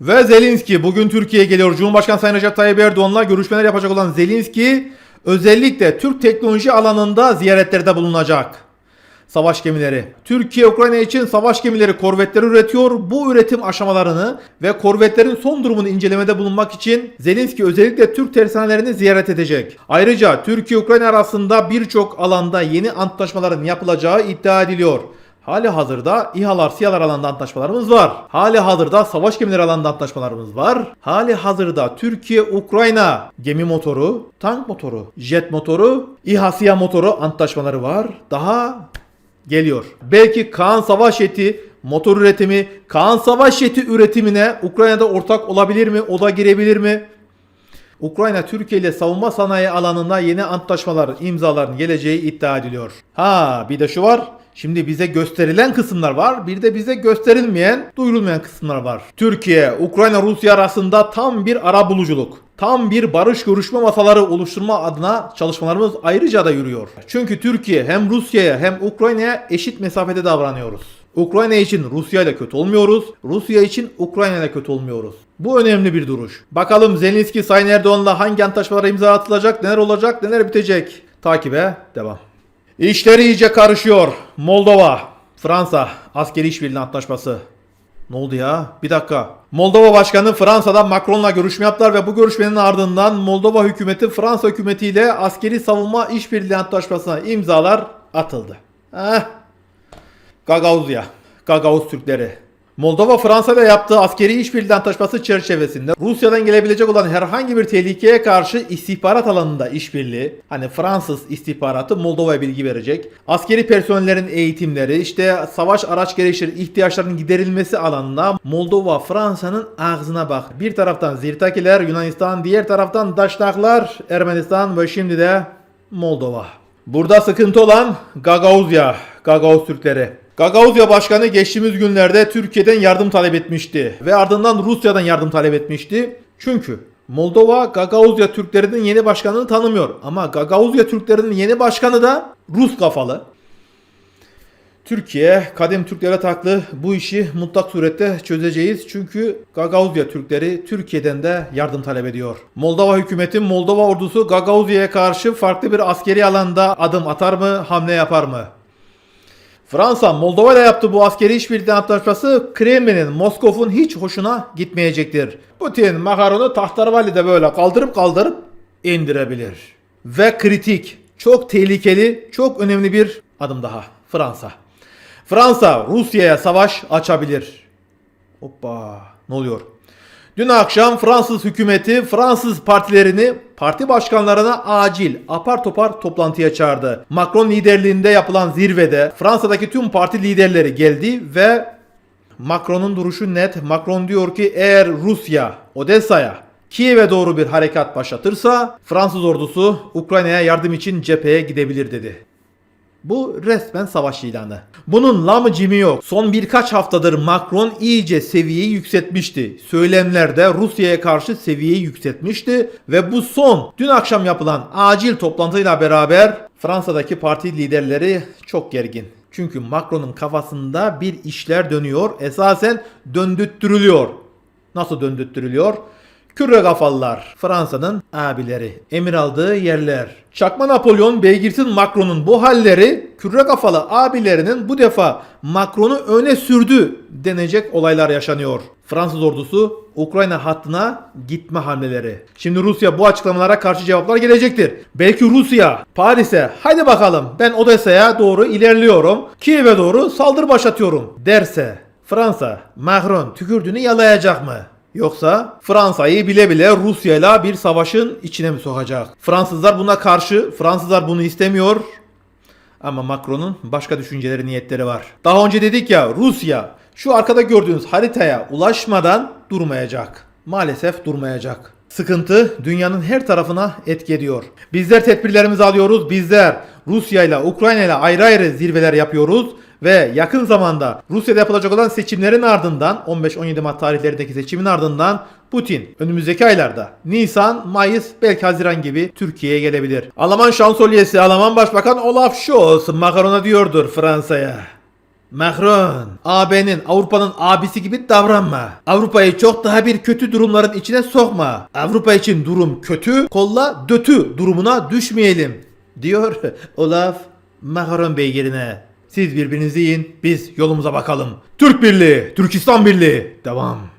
Ve Zelenski bugün Türkiye'ye geliyor. Cumhurbaşkanı Sayın Recep Tayyip Erdoğan'la görüşmeler yapacak olan Zelenski özellikle Türk teknoloji alanında ziyaretlerde bulunacak. Savaş gemileri. Türkiye Ukrayna için savaş gemileri korvetleri üretiyor. Bu üretim aşamalarını ve korvetlerin son durumunu incelemede bulunmak için Zelenski özellikle Türk tersanelerini ziyaret edecek. Ayrıca Türkiye Ukrayna arasında birçok alanda yeni antlaşmaların yapılacağı iddia ediliyor. Hali hazırda İHA'lar, SİHA'lar alanında antlaşmalarımız var. Hali hazırda savaş gemileri alanında antlaşmalarımız var. Hali hazırda Türkiye-Ukrayna gemi motoru, tank motoru, jet motoru, İHA, SİHA motoru antlaşmaları var. Daha geliyor. Belki Kaan Savaş Jeti motor üretimi, Kaan Savaş Jeti üretimine Ukrayna'da ortak olabilir mi? O da girebilir mi? Ukrayna Türkiye ile savunma sanayi alanında yeni antlaşmalar imzaların geleceği iddia ediliyor. Ha bir de şu var. Şimdi bize gösterilen kısımlar var. Bir de bize gösterilmeyen, duyurulmayan kısımlar var. Türkiye, Ukrayna, Rusya arasında tam bir ara buluculuk. Tam bir barış görüşme masaları oluşturma adına çalışmalarımız ayrıca da yürüyor. Çünkü Türkiye hem Rusya'ya hem Ukrayna'ya eşit mesafede davranıyoruz. Ukrayna için Rusya ile kötü olmuyoruz. Rusya için Ukrayna ile kötü olmuyoruz. Bu önemli bir duruş. Bakalım Zelenski Sayın Erdoğan'la hangi antlaşmalara imza atılacak, neler olacak, neler bitecek. Takibe devam. İşleri iyice karışıyor. Moldova, Fransa askeri işbirliği antlaşması. Ne oldu ya? Bir dakika. Moldova Başkanı Fransa'da Macron'la görüşme yaptılar ve bu görüşmenin ardından Moldova hükümeti Fransa hükümetiyle askeri savunma işbirliği antlaşmasına imzalar atıldı. Heh. Gagauzya, Gagauz Türkleri. Moldova Fransa ile yaptığı askeri işbirliği antlaşması çerçevesinde Rusya'dan gelebilecek olan herhangi bir tehlikeye karşı istihbarat alanında işbirliği, hani Fransız istihbaratı Moldova'ya bilgi verecek. Askeri personellerin eğitimleri, işte savaş araç gereçleri ihtiyaçlarının giderilmesi alanında Moldova Fransa'nın ağzına bak. Bir taraftan Zirtakiler Yunanistan, diğer taraftan Daşnaklar Ermenistan ve şimdi de Moldova. Burada sıkıntı olan Gagauzya, Gagauz Türkleri. Gagauzya Başkanı geçtiğimiz günlerde Türkiye'den yardım talep etmişti ve ardından Rusya'dan yardım talep etmişti. Çünkü Moldova Gagauzya Türklerinin yeni başkanını tanımıyor ama Gagauzya Türklerinin yeni başkanı da Rus kafalı. Türkiye kadim Türklere taklı bu işi mutlak surette çözeceğiz. Çünkü Gagauzya Türkleri Türkiye'den de yardım talep ediyor. Moldova hükümeti Moldova ordusu Gagauzya'ya karşı farklı bir askeri alanda adım atar mı, hamle yapar mı? Fransa Moldova ile yaptığı bu askeri işbirliği antlaşması Kremlin'in Moskov'un hiç hoşuna gitmeyecektir. Putin makaron'u tahtarvalide böyle kaldırıp kaldırıp indirebilir. Ve kritik, çok tehlikeli, çok önemli bir adım daha. Fransa. Fransa Rusya'ya savaş açabilir. Hoppa ne oluyor? Dün akşam Fransız hükümeti Fransız partilerini parti başkanlarına acil apar topar toplantıya çağırdı. Macron liderliğinde yapılan zirvede Fransa'daki tüm parti liderleri geldi ve Macron'un duruşu net. Macron diyor ki eğer Rusya Odessa'ya Kiev'e doğru bir harekat başlatırsa Fransız ordusu Ukrayna'ya yardım için cepheye gidebilir dedi. Bu resmen savaş ilanı. Bunun lamı cimi yok. Son birkaç haftadır Macron iyice seviyeyi yükseltmişti. Söylemlerde Rusya'ya karşı seviyeyi yükseltmişti ve bu son dün akşam yapılan acil toplantıyla beraber Fransa'daki parti liderleri çok gergin. Çünkü Macron'un kafasında bir işler dönüyor. Esasen döndürtürülüyor. Nasıl döndürtürülüyor? Kürre kafalılar, Fransa'nın abileri, emir aldığı yerler. Çakma Napolyon, Beygirtin Macron'un bu halleri kürre kafalı abilerinin bu defa Macron'u öne sürdü denecek olaylar yaşanıyor. Fransız ordusu Ukrayna hattına gitme hamleleri. Şimdi Rusya bu açıklamalara karşı cevaplar gelecektir. Belki Rusya Paris'e hadi bakalım ben Odessa'ya doğru ilerliyorum. Kiev'e doğru saldırı başlatıyorum derse Fransa Macron tükürdüğünü yalayacak mı? Yoksa Fransa'yı bile bile Rusya'yla bir savaşın içine mi sokacak? Fransızlar buna karşı, Fransızlar bunu istemiyor. Ama Macron'un başka düşünceleri, niyetleri var. Daha önce dedik ya Rusya şu arkada gördüğünüz haritaya ulaşmadan durmayacak. Maalesef durmayacak. Sıkıntı dünyanın her tarafına etki ediyor. Bizler tedbirlerimizi alıyoruz. Bizler Rusya ile Ukrayna ile ayrı ayrı zirveler yapıyoruz ve yakın zamanda Rusya'da yapılacak olan seçimlerin ardından 15-17 Mart tarihlerindeki seçimin ardından Putin önümüzdeki aylarda Nisan, Mayıs, belki Haziran gibi Türkiye'ye gelebilir. Alman şansölyesi Alman Başbakan Olaf Scholz makarona diyordur Fransa'ya. Macron, AB'nin Avrupa'nın abisi gibi davranma. Avrupa'yı çok daha bir kötü durumların içine sokma. Avrupa için durum kötü, kolla dötü durumuna düşmeyelim diyor Olaf Macron beygirine. Siz birbirinizi yiyin, biz yolumuza bakalım. Türk Birliği, Türkistan Birliği. Devam.